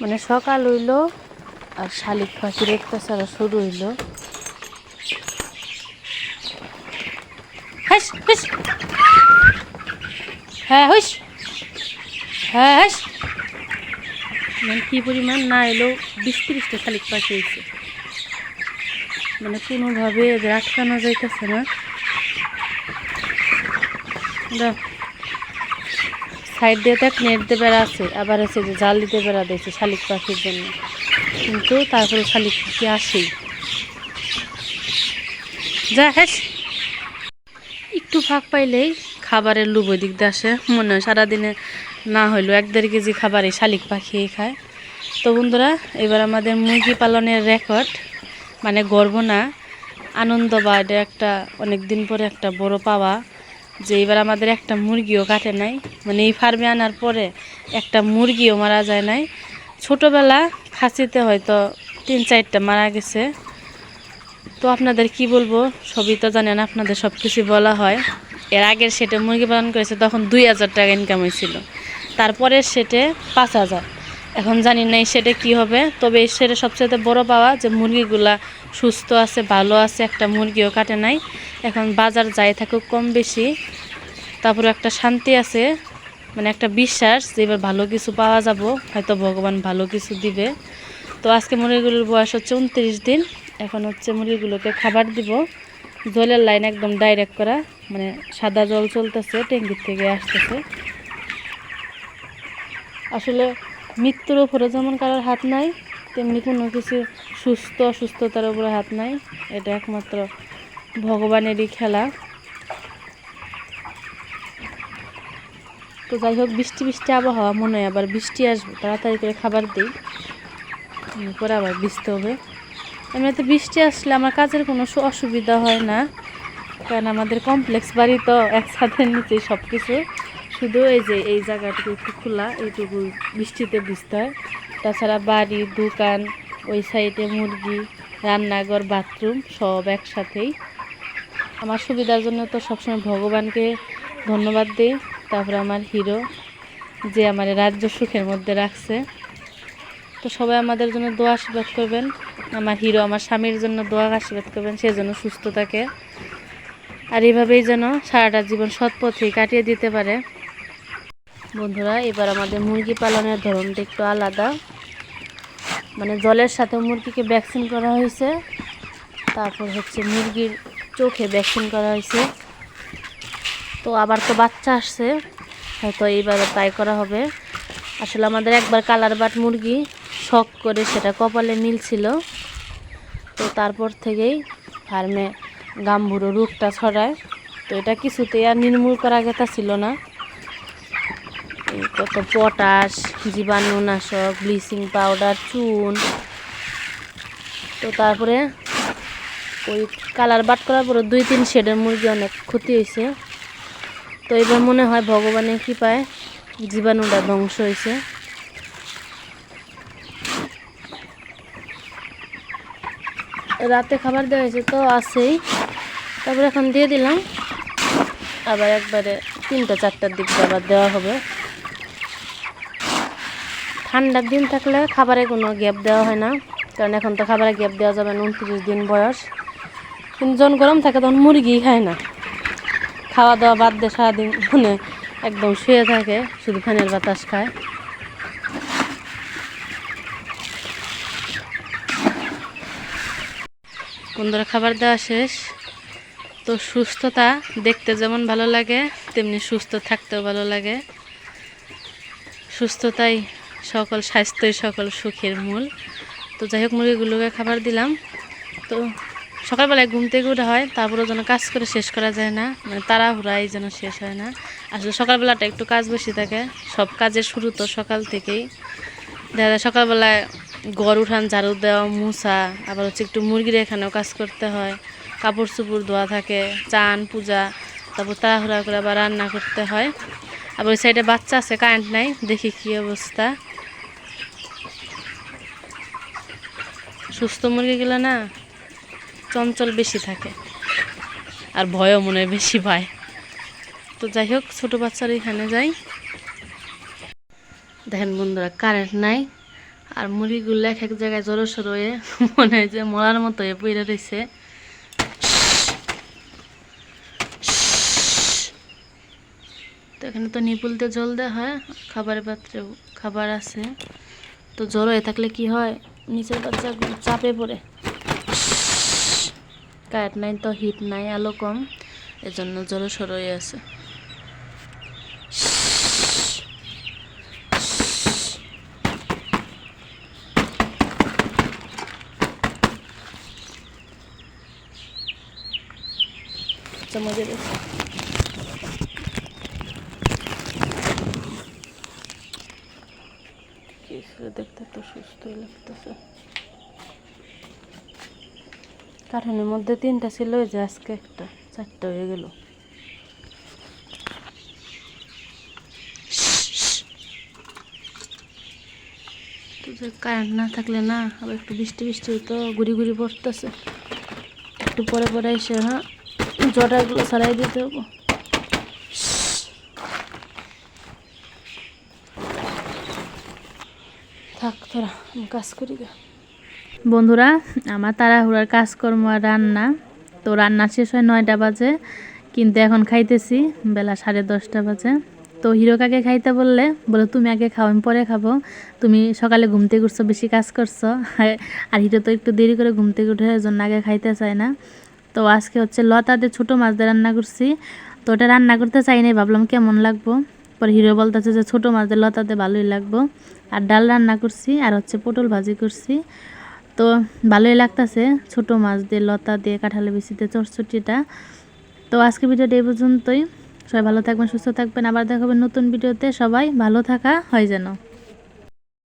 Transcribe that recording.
মানে সকাল হইল আর শালিক পাখির অত্যাচার শুরু হইল। হ্যাঁ হুস। হ্যাঁ মানে কি পরিমাণ না এলো বিশ তিরিশটা শালিক পাখি হয়েছে মানে কোনোভাবে আটকানো যাইতেছে না। দাও সাইড দিয়ে তো নেট দিয়ে বেড়া আছে। আবার হচ্ছে যে জাল দিতে বেড়া দিয়েছে শালিক পাখির জন্য। কিন্তু তারপরে শালিক পাখি আসেই। যা হ্যাস একটু ফাঁক পাইলেই খাবারের ওই দিক দিয়ে আসে। মনে হয় সারাদিনে না হইলেও এক দেড় কেজি খাবার এই শালিক পাখি খায়। তো বন্ধুরা, এবার আমাদের মুরগি পালনের রেকর্ড মানে গর্ব না, আনন্দ বা এটা একটা অনেক দিন পরে একটা বড় পাওয়া। যে এবার আমাদের একটা মুরগিও কাটে নাই। মানে এই ফার্মে আনার পরে একটা মুরগিও মারা যায় নাই। ছোটোবেলা খাসিতে হয়তো তিন চারটা মারা গেছে। তো আপনাদের কি বলব? সবই তো জানেন, আপনাদের সব কিছু বলা হয়। এর আগের সেটে মুরগি পালন করেছে, তখন দুই হাজার টাকা ইনকাম হয়েছিল। তারপরের সেটে পাঁচ হাজার। এখন জানি না এই সেটে কী হবে। তবে সেটে সবচেয়ে বড় পাওয়া যে মুরগিগুলা সুস্থ আছে, ভালো আছে, একটা মুরগিও কাটে নাই। এখন বাজার যাই থাকুক কম বেশি। তারপরে একটা শান্তি আছে। মানে একটা বিশ্বাস যে এবার ভালো কিছু পাওয়া যাব, হয়তো ভগবান ভালো কিছু দিবে। তো আজকে মুরগিগুলোর বয়স হচ্ছে উনত্রিশ দিন। এখন হচ্ছে মুরগিগুলোকে খাবার দিব। জলের লাইন একদম ডাইরেক্ট করা মানে সাদা জল চলতেছে ট্যাঙ্কির থেকে আসতেছে। আসলে মৃত্যুর উপরে যেমন কারোর হাত নাই, তেমনি কোনো কিছু সুস্থ অসুস্থতার উপরে হাত নাই। এটা একমাত্র ভগবানেরই খেলা। তো যাই হোক, বৃষ্টি বৃষ্টি আবহাওয়া, মনে হয় আবার বৃষ্টি আসবে। তাড়াতাড়ি করে খাবার দিই। পরে আবার ভিজতে হবে। এমনিতে বৃষ্টি আসলে আমার কাজের কোনো অসুবিধা হয় না। কারণ আমাদের কমপ্লেক্স বাড়ি তো একসাথে নিচে সব কিছু শুধু এই যে এই জায়গাটুকু একটু খোলা, এইটুকু বৃষ্টিতে ভিজতে হয়। তাছাড়া বাড়ি, দোকান, ওই সাইডে মুরগি, রান্নাঘর, বাথরুম সব একসাথেই। আমার সুবিধার জন্য তো সবসময় ভগবানকে ধন্যবাদ দিই। তারপরে আমার হিরো, যে আমার রাজ্য সুখের মধ্যে রাখছে। তো সবাই আমাদের জন্য দোয়া আশীর্বাদ করবেন। আমার হিরো আমার স্বামীর জন্য দোয়া আশীর্বাদ করবেন, সে যেন সুস্থ থাকে। আর এইভাবেই যেন সারাটা জীবন সৎ পথেই কাটিয়ে দিতে পারে। বন্ধুরা, এবার আমাদের মুরগি পালনের ধরনটা একটু আলাদা। মানে জলের সাথে মুরগিকে ভ্যাকসিন করা হয়েছে, তারপর হচ্ছে মুরগির চোখে ভ্যাকসিন করা হয়েছে। তো আবার তো বাচ্চা আসছে, হয়তো এইবারও তাই করা হবে। আসলে আমাদের একবার কালার বাট মুরগি শখ করে সেটা কপালে মিলছিল। তো তারপর থেকেই ফার্মে গাম্বুরো রোগটা ছড়ায়। তো এটা কিছুতেই আর নির্মূল করা গেতা ছিল না। কত পটাশ, জীবাণুনাশক, ব্লিচিং পাউডার, চুন। তো তারপরে ওই কালার বাট করার পরে দুই তিন শেডের মুরগি অনেক ক্ষতি হয়েছে। তো এবার মনে হয় ভগবানের কৃপায় জীবাণুটা ধ্বংস হয়েছে। রাতে খাবার দেওয়া হয়েছে তো আছেই। তারপরে এখন দিয়ে দিলাম। আবার একবারে তিনটা, চারটার দিকে আবার দেওয়া হবে। ঠান্ডার দিন থাকলে খাবারে কোনো গ্যাপ দেওয়া হয় না। কারণ এখন তো খাবারে গ্যাপ দেওয়া যাবে না, উনত্রিশ দিন বয়স। কিন্তু যখন গরম থাকে তখন মুরগি খায় না। খাওয়া দাওয়া বাদ দিয়ে সারাদিন মানে একদম শুয়ে থাকে, শুধু ফ্যানের বাতাস খায়। বন্ধুরা, খাবার দেওয়া শেষ। তো সুস্থতা দেখতে যেমন ভালো লাগে, তেমনি সুস্থ থাকতেও ভালো লাগে। সুস্থতাই সকল স্বাস্থ্যই সকল সুখের মূল। তো যাই হোক, মুরগিগুলোকে খাবার দিলাম। তো সকালবেলায় ঘুম থেকে ওঠা হয়, তারপরেও যেন কাজ করে শেষ করা যায় না মানে তাড়াহুড়াই যেন শেষ হয় না। আসলে সকালবেলাটা একটু কাজ বেশি থাকে, সব কাজের শুরু তো সকাল থেকেই। দেখা যায় সকালবেলায় ঘর উঠান, ঝাড়ু দেওয়া, মুছা, আবার হচ্ছে একটু মুরগির এখানেও কাজ করতে হয়। কাপড় চোপড় ধোয়া থাকে, চান, পূজা, তারপর তাড়াহুড়া করে আবার রান্না করতে হয়। আবার ওই সাইডে বাচ্চা আছে কারেন্ট নাই, দেখি কী অবস্থা। সুস্থ মুরগিগুলো না চঞ্চল বেশি থাকে। আর ভয়ও মনে হয় বেশি পায়। তো যাই হোক, ছোটো বাচ্চারা এখানে যাই। দেখেন বন্ধুরা কারেন্ট নাই। আর মুরগিগুলো এক এক জায়গায় জড়ো সরো হয়ে মনে হয় যে মরার মতো হয়ে পইরা রয়েছে। তো এখানে তো নিপুলতে জল দেওয়া হয়, খাবারের পাত্রে খাবার আছে। তো জল হয়ে থাকলে কি হয়? নিচের বাচ্চাগুলো চাপে পড়ে কারেন্ট নাই তো হিট নাই, আলো কম। এজন্য জল সরো হয়ে আছে আচ্ছা মজা দেখতে তো সুস্থই লাগতেছে। কাঠানের মধ্যে তিনটা ছিল যে আজকে একটা, চারটা হয়ে গেল। তো কারেন্ট না থাকলে না, আবার একটু বৃষ্টি বৃষ্টি হতো ঘুরি ঘুরি পড়তেছে। একটু পরে পরে এসে হ্যাঁ জটাগুলো সারাই দিতে হব থাক কাজ করি বন্ধুরা, আমার তাড়াহুড়ার কাজকর্ম আর রান্না। তো রান্না শেষ হয় নয়টা বাজে, কিন্তু এখন খাইতেছি, বেলা সাড়ে দশটা বাজে। তো হিরো কাকে খাইতে বললে, বলে, তুমি আগে খাও, আমি পরে খাব। তুমি সকালে ঘুমতে উঠছো, বেশি কাজ করছ। আর হিরো তো একটু দেরি করে ঘুম থেকে উঠে জন্য আগে খাইতে চায় না। তো আজকে হচ্ছে লতাতে ছোটো মাছ দিয়ে রান্না করছি। তো ওটা রান্না করতে চাই নাই, ভাবলাম কেমন লাগবো। পরে হিরো বলতেছে যে ছোটো মাছ দিয়ে লতাতে ভালোই লাগবো। আর ডাল রান্না করছি, আর হচ্ছে পটল ভাজি করছি। তো ভালোই লাগতেছে ছোটো মাছ দিয়ে, লতা দিয়ে কাঁঠালে বিচিতে, চটচটিটা। তো আজকে ভিডিওটা এই পর্যন্তই। সবাই ভালো থাকবেন, সুস্থ থাকবেন। আবার দেখাবেন নতুন ভিডিওতে। সবাই ভালো থাকা হয় যেন।